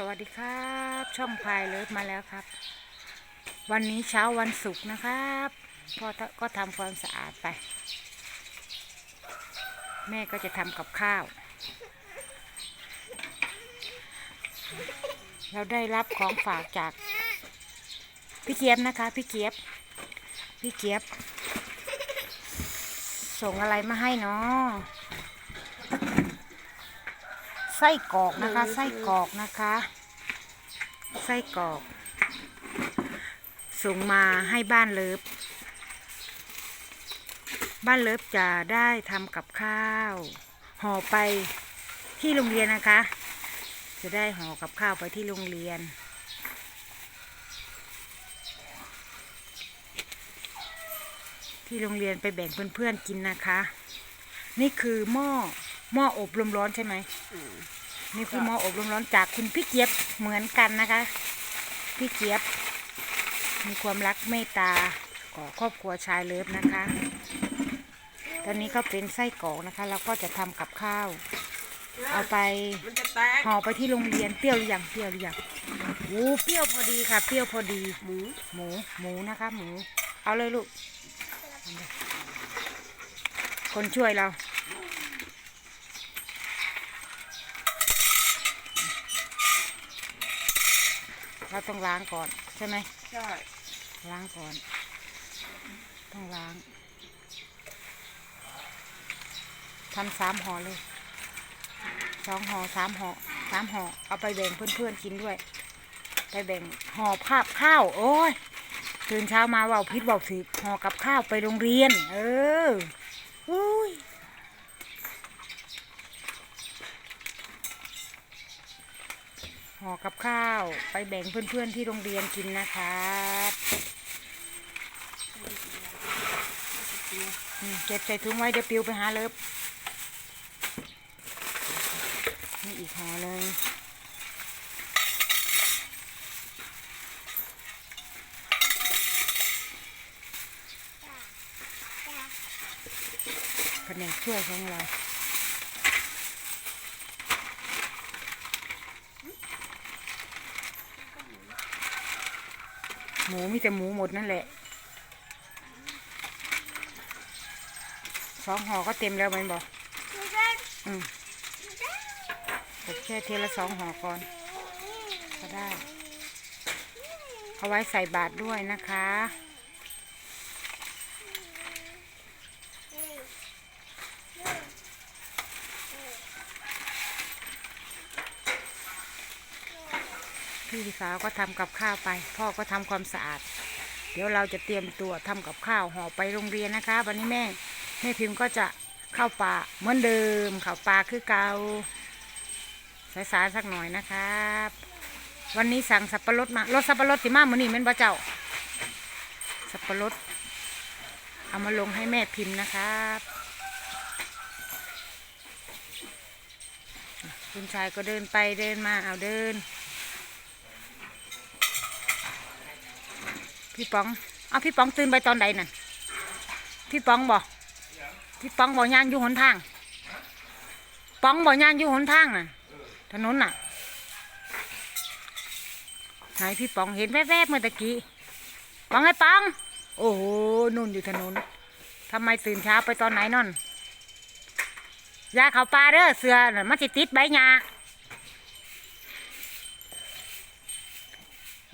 สวัสดีครับ ช่องพายเลิฟมาแล้วครับ วันนี้เช้าวันศุกร์นะครับพ่อก็ทำความสะอาดไป แม่ก็จะทำกับข้าว เราได้รับของฝากจาก พี่เกียบนะคะ พี่เกียบ พี่เกียบ ส่งอะไรมาให้เนาะ ไส้กรอกนะคะ ไส้กรอกนะคะ ไส้กรอก ส่งมาให้บ้านเลิฟบ้านเลิฟจะได้ทำกับข้าวห่อไปที่โรงเรียนนะคะ จะได้ห่อกับข้าวไปที่โรงเรียน ที่โรงเรียนไปแบ่งเพื่อนๆกินนะคะ นี่คือหม้อหม้ออบลมร้อนใช่ไหม นี่คือหม้ออบลมร้อนจากคุณพี่เจี๊ยบเหมือนกันนะคะ พี่เจี๊ยบ มีความรักเมตตาก่อครอบครัวชายเลิฟนะคะ ตอนนี้ก็เป็นไส้กรอกนะคะเราก็จะทำกับข้าว เอาไปห่อไปที่โรงเรียนเปรี้ยวหรือยังเปรี้ยวหรือยังโอ้เปรี้ยวพอดีค่ะ เปรี้ยวพอดีหมูหมูหมูนะคะ หมู เอาเลยลูก คนช่วยเรา เราต้องล้างก่อนใช่ไหมใช่ล้างก่อน ต้องล้างทำสามห่อเลยสองห่อสามห่อสามห่อเอาไปแบ่งเพื่อนๆกินด้วย ไปแบ่งห่อภาพข้าว โอ้ยตื่นเช้ามาเว่าพิษเว่าถือห่อกับข้าวไปโรงเรียน เอออุ้ย ห่อกับข้าวไปแบ่งเพื่อนๆที่โรงเรียนกินนะครับเก็บใส่ถุงไว้เดี๋ยวปิวไปหาเลิฟนี่อีกห่อหนึ่งแผนกช่วยของเรา หมูมีแต่หมูหมดนั่นแหละสองห่อก็เต็มแล้วแมันบอกอืมผมแค่เทละสองห่อก่อน ก็ได้ เอาไว้ใส่บาตรด้วยนะคะ พี่สาวก็ทำกับข้าวไป พ่อก็ทำความสะอาด เดี๋ยวเราจะเตรียมตัวทำกับข้าวห่อไปโรงเรียนนะคะ วันนี้แม่แม่พิมพ์ก็จะเข้าป่าเหมือนเดิมเข้าป่าคือเกาสายๆสักหน่อยนะครับวันนี้สั่งสับปะรดมารถสับปะรดสิมามือนี่แม่นบ่เจ้า สับปะรดเอามาลงให้แม่พิมพ์นะครับคุณชายก็เดินไปเดินมาเอาเดิน พี่ป๋องเอาพี่ป๋องตื่นไปตอนใดน่ะ พี่ป๋องบอกพี่ป๋องบอกยานอยู่หนทางป๋องบอกยานอยู่หนทางน่ะ ถนนน่ะไหนพี่ป๋องเห็นแวบๆเมื่อตะกี้ป๋องไอ้ป๋องโอ้โหนุ่นอยู่ถนนทำไมตื่นเช้าไปตอนไหนนอนยาเขาปลาเด้อเสือน่ะมันสิติดใบหญ้า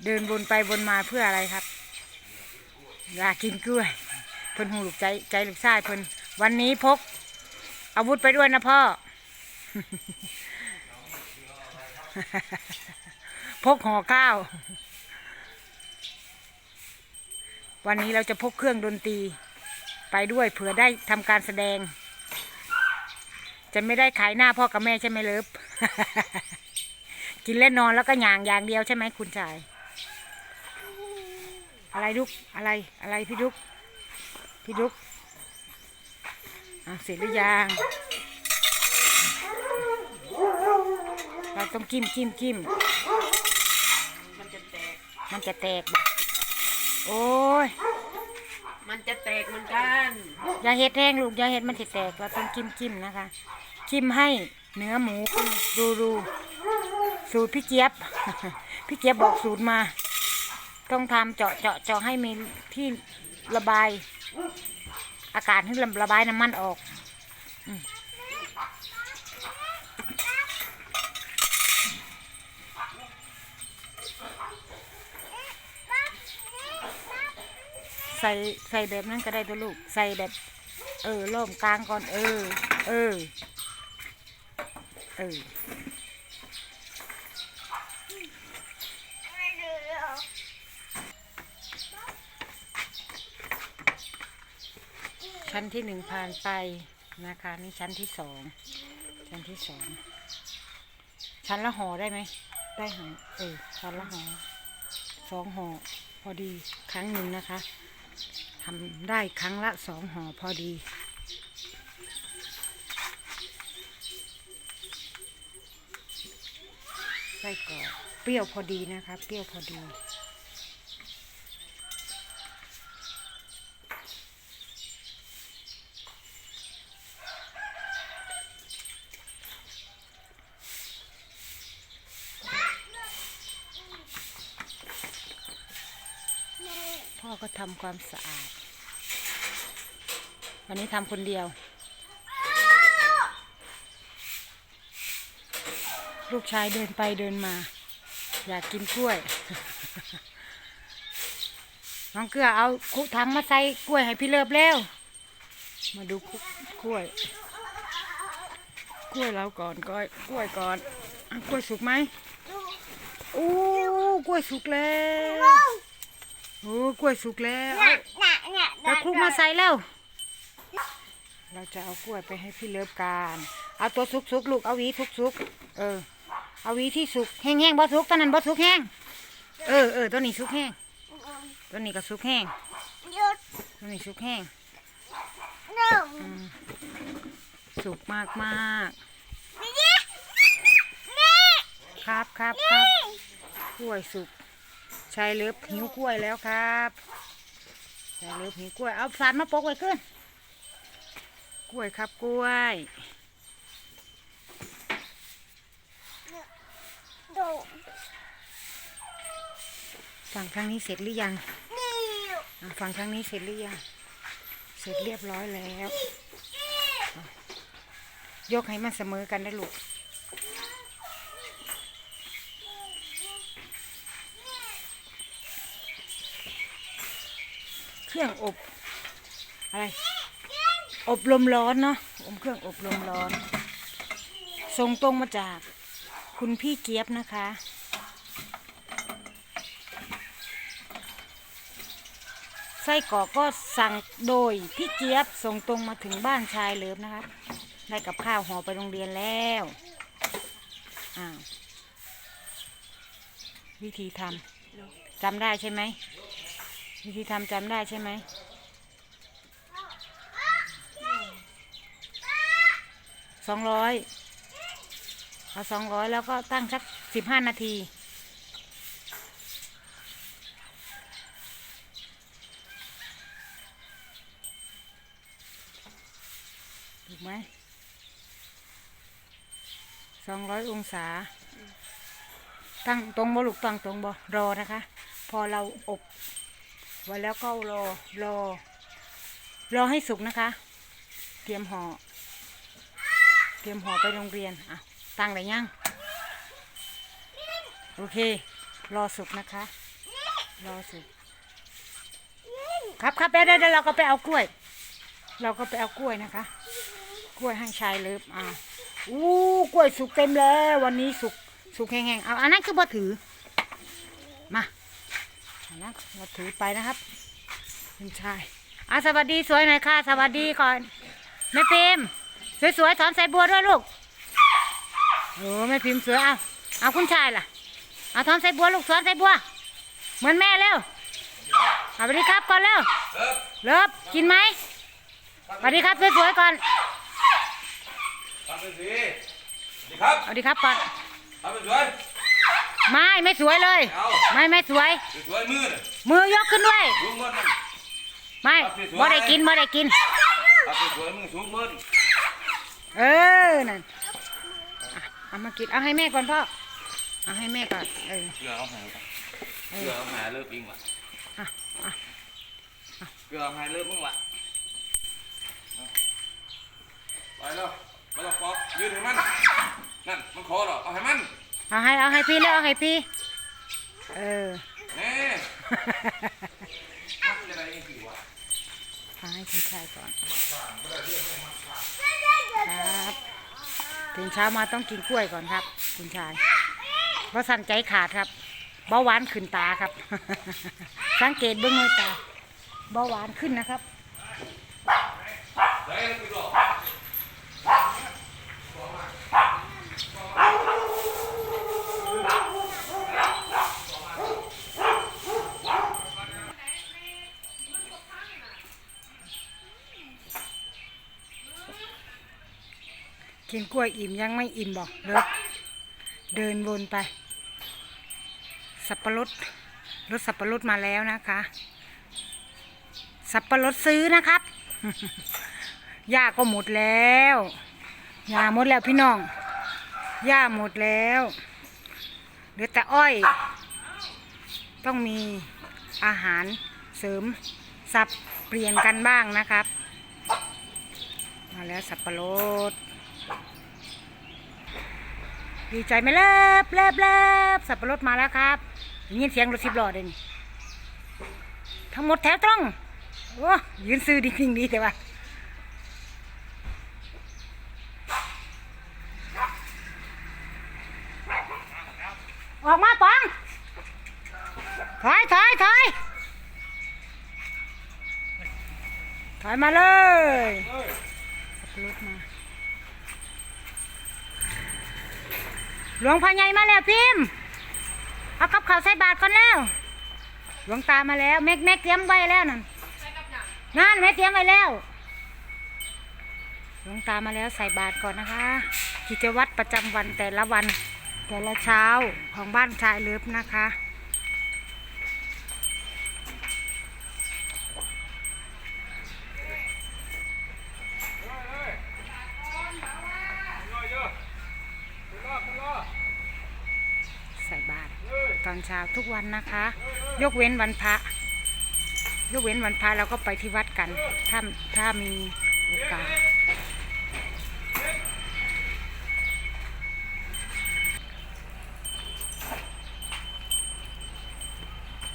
เดินวนไปวนมาเพื่ออะไรครับ อยากกินกล้วยเพิ่นหูลูกใจใจลูกชายเพิ่นวันนี้พก อาวุธไปด้วยนะพ่อ พกห่อข้าว วันนี้เราจะพกเครื่องดนตรี ไปด้วยเผื่อได้ทำการแสดง จะไม่ได้ขายหน้าพ่อกับแม่ใช่ไหมเลิฟ กินเล่นนอนแล้วก็หยางอย่างเดียวใช่ไหมคุณชาย อะไรลูกอะไรอะไรพี่ดุกพี่ดุกอะเสร็จหรือยังเราต้องจิ้มจิ้มจิ้มมันจะแตก มันจะแตกบ่โอ้ย มันจะแตกเหมือนกันอย่าเห็ดแห้งลูกอย่าเห็ดมันจะแตก เราต้องจิ้มจิ้มนะคะ จิ้มให้เนื้อหมูดูดูสูตรพี่เจี๊ยบ พี่เจี๊ยบบอกสูตรมา ต้องทำเจาะเจาะเจาะให้มีที่ระบาย อากาศให้ระบายน้ำมันออกอใส่ใส่แบบนั้นก็ได้ตัวลูก ใส่แบบ เออล่มกลางก่อน เออ เออ เออ ชั้นที่หนึ่งผ่านไปนะคะนี่ชั้นที่สองชั้นที่สองชั้นละห่อได้ไหมได้ห่อเออชั้นละห่อสองห่อพอดีครั้งหนึ่งนะคะทำได้ครั้งละสองห่อพอดีไส้กรอกเปรี้ยวพอดีนะคะ เปรี้ยวพอดี พ่อก็ทำ ความสะอาด วันนี้ทำคนเดียว ลูกชายเดินไปเดินมา อยากกินกล้วย น้องเกลือเอาคุถังมาใส่กล้วยให้พี่เลิฟแล้ว มาดูกล้วย กล้วยเราก่อนก้อยกล้วยก่อน กล้วยสุกไหมอู้กล้วยสุกแล้ว โอ้กล้วยสุกแล้วเอาเอาคลุกมาใส่แล้ว เราจะเอากล้วยไปให้พี่เลิฟกันเอาตัวสุกๆลูกเอาหวีสุกๆเออ เอาหวีที่สุกแห้งๆบ่สุกตอนนั้นบ่สุกแห้งเออเออตัวนี้สุกแห้งตัวนี้ก็สุกแห้งตัวนี้สุกแห้งสุกมากมากๆครับครับครับกล้วยสุก ชายเลิฟหิวกล้วยแล้วครับชายเลิฟหิวกล้วย เอาสารมาปกไว้ขึ้น กล้วยครับกล้วย ฝั่งทางนี้เสร็จหรือยังอะฝั่งทางนี้เสร็จหรือยัง เสร็จเรียบร้อยแล้ว ยกให้มันเสมอกันนะลูก รื่องอบ อะไร อบลมร้อนเนาะอบเครื่องอบลมร้อนส่งตรงมาจากคุณพี่เกียบนะคะ ไส้กรอกก็สั่งโดยพี่เจี๊ยบส่งตรงมาถึงบ้านชายเลิฟนะคะได้กับข้าวห่อไปโรงเรียนแล้วอ้าววิธีทำจำได้ใช่ไหม วิธีทำจำได้ใช่ไหมสองร้อยเอาสองร้อยแล้วก็ตั้งสักสิบห้านาที ถูกไหมสองร้อยองศา ตั้งตรงบ่ลูกตั้งตรงบ่รอนะคะ พอเราอบ ไว้แล้วก็รอรอ รอให้สุกนะคะ เตรียมห่อเตรียมห่อไปโรงเรียนอะตั้งได้ยังโอเค รอสุกนะคะ รอสุกครับครับเดี๋ยวเดี๋ยวเราก็ไปเอากล้วย เราก็ไปเอากล้วยนะคะ กล้วยให้ชายเลิฟอ่าอู้กล้วยสุกเต็มแล้ว วันนี้สุกสุกแห้งๆเอาอันนั้นคือบ่ถือมา นนั้นเราถือไปนะครับคุณชายอะสวัสดีสวยหน่อยค่ะ สวัสดีก่อนแม่พิมพ์สวยๆถอนใส่บัวด้วยลูกโอ้แม่พิมพ์สวยเอาเอาคุณชายล่ะเอาถอนใส่บัวลูกถอนใส่บัว เหมือนแม่เร็วสวัสดีครับก่อนเร็วเลิฟกินไหมสวัสดีครับสวยๆก่อนทำเป็นสีสวัสดีครับสวัสดีครับก่อนทำเป็นสวย ไม่ไม่สวยเลย เอาไม่ไม่สวย สวยมือน่ะมือยกขึ้นด้วย สูงมือมันไม่ครับสวยๆบ่ได้กินบ่ได้กินทำเป็นสวยมือสูงมือเออนั่นอะเอามากินเอาให้แม่ก่อนพ่อเอาให้แม่ก่อนเออเกลือเอาหายไปเอเกลืออเอาหายเลิกอิงว่ะอะอะเกลือเอาหายเลิกมึงว่ะไปแล้วไม่ต้องป๊อกยืนให้มันนั่นมันคอหรอเอาให้มัน เอาให้เอาให้พี่แล้วเอาให้พี่ เออแน่มันจะได้ยังกี่วะเอาให้คุณชายก่อนครับตื่นเช้ามาต้องกินกล้วยก่อนครับ คุณชายเพราะสั่นใจขาดครับเบาหวานขึ้นตาครับ สังเกตเบื้องในตาเบาหวานขึ้นนะครับ กล้วยอิ่มยังไม่อิ่มบอกเลิกเดินวนไป สับปะรดรถสับปะรดมาแล้วนะคะ สับปะรดซื้อนะครับหญ้าก็หมดแล้วหญ้าหมดแล้วพี่น้องหญ้าหมดแล้วเหลือแต่อ้อย ต้องมีอาหารเสริมสับเปลี่ยนกันบ้างนะครับ มาแล้วสับปะรด ดีใจไหมเล็บเล็บเล็บสับปะรดมาแล้วครับได้ยินเสียงรถสิบล้อเด่นทั้งหมดแถวตรงโอ้ยืนซื้อดีจริงดีแต่ว่าออกมาปองถอยถอยถอยถอยมาเลยรดมา หลวงพ่อใหญ่มาแล้วพิมเอากับเขาวใส่บาตรก่อนแล้ว หลวงตามาแล้วแม่แม่เตรียมไว้แล้วนั่นนั่นแม่เตรียมไว้แล้ว หลวงตามาแล้วใส่บาตรก่อนนะคะกิจวัตรประจำวันแต่ละวันแต่ละเช้าของบ้านชายเลิฟนะคะ ใส่บาตรต อนเช้าทุกวันนะคะ ยกเว้นวันพระ ยกเว้นวันพระเราก็ไปที่วัดกัน ถ้าถ้ามีโอกาส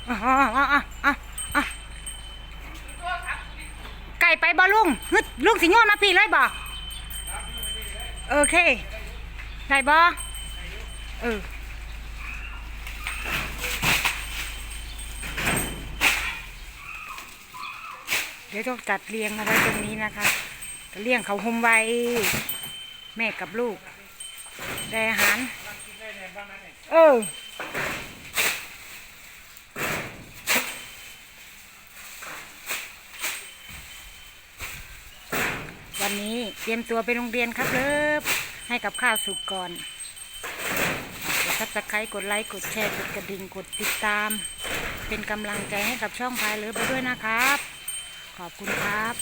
อ๋ออ๋ออ๋ออ๋ออ๋อไก่ไปบ่ลุงฮึดลุงสิงโง่มาพี่เลยบ่โอเค ได้บ่เออ เดี๋ยวต้องจัดเรียงเอาไว้ตรงนี้นะคะจะเรียงเขาหุมไว้ แม่กับลูก ได้อาหาร เออวันนี้เตรียมตัวไปโรงเรียนครับเลิฟให้กับข้าวสุกก่อนกดซับสไครต์กดไลค์กดแชร์กดกระดิ่งกดติดตาม เป็นกำลังใจให้กับช่องพายเลิฟไปด้วยนะครับ ขอบคุณครับ